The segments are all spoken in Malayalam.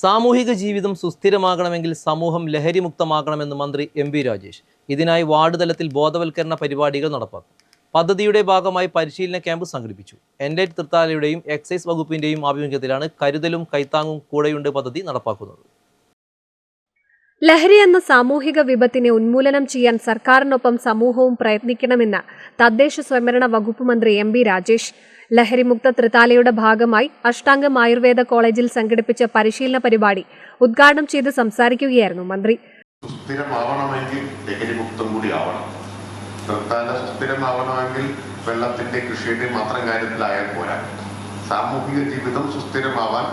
സാമൂഹിക ജീവിതം സുസ്ഥിരമാകണമെങ്കിൽ സമൂഹം ലഹരിമുക്തമാകണമെന്ന് മന്ത്രി എം വി രാജേഷ്. ഇതിനായി വാർഡ് തലത്തിൽ ബോധവൽക്കരണ പരിപാടികൾ നടപ്പാക്കും. പദ്ധതിയുടെ ഭാഗമായി പരിശീലന ക്യാമ്പ് സംഘടിപ്പിച്ചു. എൻലൈറ്റ് തൃത്താലയുടെയും എക്സൈസ് വകുപ്പിന്റെയും ആഭിമുഖ്യത്തിലാണ് കരുതലും കൈത്താങ്ങും കൂടെയുണ്ട് പദ്ധതി നടപ്പാക്കുന്നത്. ലഹരി എന്ന സാമൂഹിക വിപത്തിനെ ഉന്മൂലനം ചെയ്യാൻ സർക്കാരിനൊപ്പം സമൂഹവും പ്രയത്നിക്കണമെന്ന് തദ്ദേശ സ്വയംഭരണ വകുപ്പ് മന്ത്രി എം ബി രാജേഷ്. ലഹരിമുക്ത ത്രിതാലയുടെ ഭാഗമായി അഷ്ടാംഗം ആയുർവേദ കോളേജിൽ സംഘടിപ്പിച്ച പരിശീലന പരിപാടി ഉദ്ഘാടനം ചെയ്ത് സംസാരിക്കുകയായിരുന്നു മന്ത്രി. ലഹരിമുക്തം വെള്ളത്തിന്റെ കൃഷിയുടെ മാത്രം കാര്യത്തിലായാൽ പോരാ. സാമൂഹിക ജീവിതം സുസ്ഥിരമാവാൻ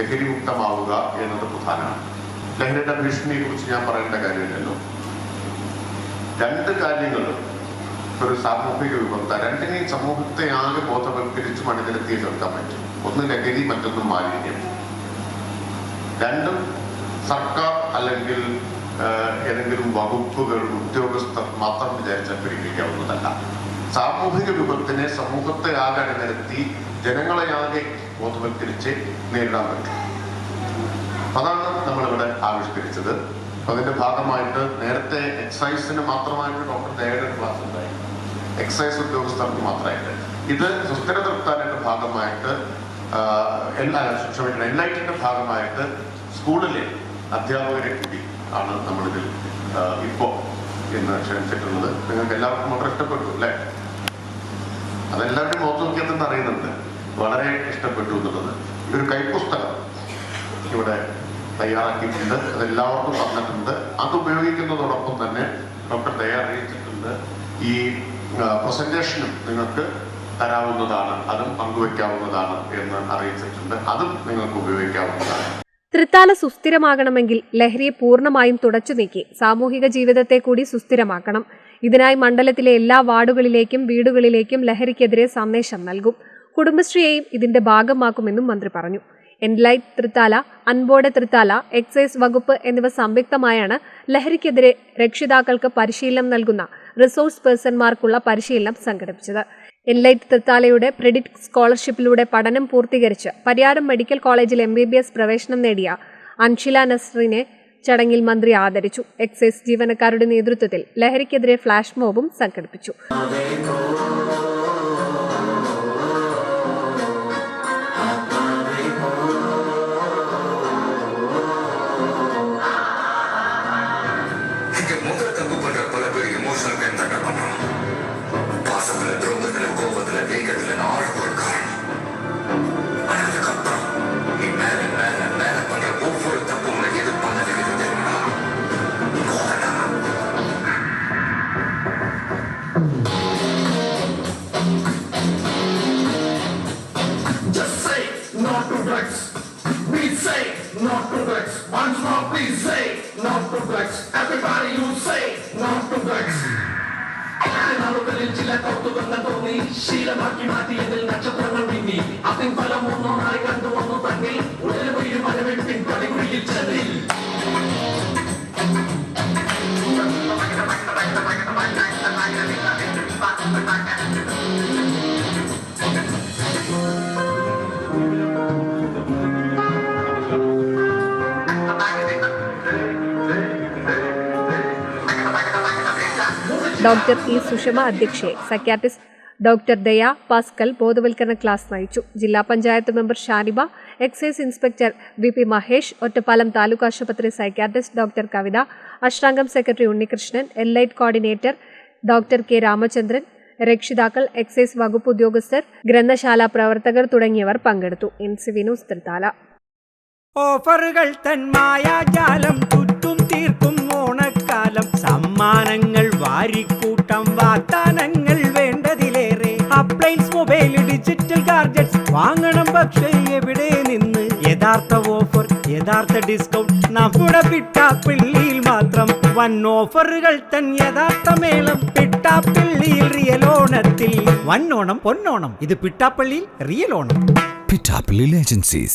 ലഹരിമുക്തമാവുക എന്നത് പ്രധാനമാണ്. ലഹരിയുടെ ഭീഷണിയെ കുറിച്ച് ഞാൻ പറയേണ്ട കാര്യമില്ലല്ലോ. രണ്ട് കാര്യങ്ങളും ഒരു സാമൂഹിക വിഭക്ത രണ്ടിനെയും സമൂഹത്തെ ആകെ ബോധവൽക്കരിച്ച് മണിനിരത്തി നിർത്താൻ പറ്റും. ഒന്ന് ലഹരി മറ്റൊന്ന് മാലിന്യം. രണ്ടും സർക്കാർ അല്ലെങ്കിൽ ഏതെങ്കിലും വകുപ്പുകൾ ഉദ്യോഗസ്ഥർ മാത്രം വിചാരിച്ചാൽ പരിഹരിക്കാവുന്നതല്ല സാമൂഹിക വിപത്തിനെ സമൂഹത്തെ ആകെ അണിനിരത്തി ജനങ്ങളെ ആകെ ബോധവൽക്കരിച്ച് നേരിടാൻ പറ്റും. അതാണ് നമ്മളിവിടെ ആവിഷ്കരിച്ചത്. അതിന്റെ ഭാഗമായിട്ട് നേരത്തെ എക്സൈസിന് മാത്രമായിട്ട് ഡോക്ടർ ദയയുടെ ക്ലാസ് ഉണ്ടായി. എക്സൈസ് ഉദ്യോഗസ്ഥർക്ക് മാത്രമായിട്ട്. ഇത് സുസ്ഥിര തൃപ്താനിന്റെ ഭാഗമായിട്ട് എല്ലാ ക്ഷമിക്കണം ടിന്റെ ഭാഗമായിട്ട് സ്കൂളിലെ അധ്യാപകരെ കൂടി ആണ് നമ്മളിതിൽ ഇപ്പോ ഇന്ന് ക്ഷണിച്ചിട്ടുള്ളത്. നിങ്ങൾക്ക് എല്ലാവർക്കും വളരെ ഇഷ്ടപ്പെട്ടു അല്ലേ? അതെല്ലാവരുടെയും മുഖത്ത് നോക്കിയാൽ തന്നെ അറിയുന്നുണ്ട്. വളരെ ഇഷ്ടപ്പെട്ടു എന്നുള്ളത്. ഇതൊരു കൈപ്പുസ്തകം ഇവിടെ തയ്യാറാക്കിയിട്ടുണ്ട് അതെല്ലാവർക്കും വന്നിട്ടുണ്ട് അത് ഉപയോഗിക്കുന്നതോടൊപ്പം തന്നെ ഡോക്ടർ തയ്യാറിയിച്ചിട്ടുണ്ട് ഈ പ്രസന്റേഷനും നിങ്ങൾക്ക് തരാവുന്നതാണ് അതും പങ്കുവെക്കാവുന്നതാണ് എന്ന് അറിയിച്ചിട്ടുണ്ട് അതും നിങ്ങൾക്ക് ഉപയോഗിക്കാവുന്നതാണ്. തൃത്താല സുസ്ഥിരമാകണമെങ്കിൽ ലഹരിയെ പൂർണമായും തുടച്ചു നീക്കി സാമൂഹിക ജീവിതത്തെ കൂടി സുസ്ഥിരമാക്കണം. ഇതിനായി മണ്ഡലത്തിലെ എല്ലാ വാർഡുകളിലേക്കും വീടുകളിലേക്കും ലഹരിക്കെതിരെ സന്ദേശം നൽകും. കുടുംബശ്രീയെയും ഇതിന്റെ ഭാഗമാക്കുമെന്നും മന്ത്രി പറഞ്ഞു. Enlight Thrithala onboard Thrithala excise വകുപ്പ് എന്നിവ സംയുക്തമായാണ് ലഹരിക്കെതിരെ രക്ഷിതാക്കൾക്ക് പരിശീലനം നൽകുന്ന റിസോഴ്സ് പേഴ്സൺമാർക്കുള്ള പരിശീലനം സംഘടിപ്പിച്ചത്. എൻലൈറ്റ് തൃത്താലയുടെ ക്രെഡിറ്റ് സ്കോളർഷിപ്പിലൂടെ പഠനം പൂർത്തീകരിച്ച് പരിയാരം മെഡിക്കൽ കോളേജിൽ എം ബി ബി എസ് പ്രവേശനം നേടിയ അൻഷില നസ്റിനെ ചടങ്ങിൽ മന്ത്രി ആദരിച്ചു. എക്സൈസ് ജീവനക്കാരുടെ നേതൃത്വത്തിൽ ലഹരിക്കെതിരെ ഫ്ലാഷ് മോബും സംഘടിപ്പിച്ചു. இங்க முதல் தப்பு பண்ற பல பேர் எமோஷனல் பெயின் தான் பண்றோம் பாசத்துல துரோகத்துல கோபத்துல வேகத்துல நான் ஒரு காரணம் ஆனா அதுக்கப்புறம் நீ மேல மேல மேல பண்ற ஒவ்வொரு தப்பும் எது பண்ணது தெரியுமா Just say no to drugs. We say not to drugs. Once more, please. ചില കൗതുകങ്ങൾ തോന്നി ശീലമാക്കി മാറ്റിയതിൽ നക്ഷത്രങ്ങൾ മിന്നി അതിൻ ഫലം ഒന്നൊന്നായി കണ്ടുവന്നു തന്നിൽ ഉടനെ വീഴും മരവിപ്പിൻ പടികുഴിയിൽ ചെന്നിൽ. ഡോക്ടർ ഇ സുഷമ അധ്യക്ഷയെ സൈക്യാട്രിസ്റ്റ് ഡോക്ടർ ദയ പാസ്കൽ ബോധവൽക്കരണ ക്ലാസ് നയിച്ചു. ജില്ലാ panchayat member Shaniba excise inspector V P Mahesh Ottapalam taluk ആശുപത്രി psychiatrist doctor Kavitha Ashtamgam secretary Unnikrishnan enlight coordinator doctor K Ramachandran രക്ഷിതാക്കൾ എക്സൈസ് വകുപ്പ് ഉദ്യോഗസ്ഥർ ഗ്രന്ഥശാല പ്രവർത്തകർ തുടങ്ങിയവർ പങ്കെടുത്തു. എൻ സി വിനു ഓഫറുകൾ മായാജാലം അപ്ലൈൻസ് മൊബൈൽ ഡിജിറ്റൽ ഗാർജറ്റ്സ് വാങ്ങണം പക്ഷേ എവിടെ നിന്ന്? യഥാർത്ഥ ഓഫർ യഥാർത്ഥ ഡിസ്കൗണ്ട് നമ്മുടെ പിട്ടാപ്പിള്ളിയിൽ മാത്രം വൻ ഓഫറുകൾ തൻ യഥാർത്ഥ മേളം. പിട്ടാപ്പിള്ളിയിൽ റിയൽ ഓണത്തിൽ. വൻ ഓണം പൊന്നോണം. ഇത് പിട്ടാപ്പള്ളിയിൽ റിയൽ ഓണം. പിട്ടാപ്പിള്ളിയിൽ Agencies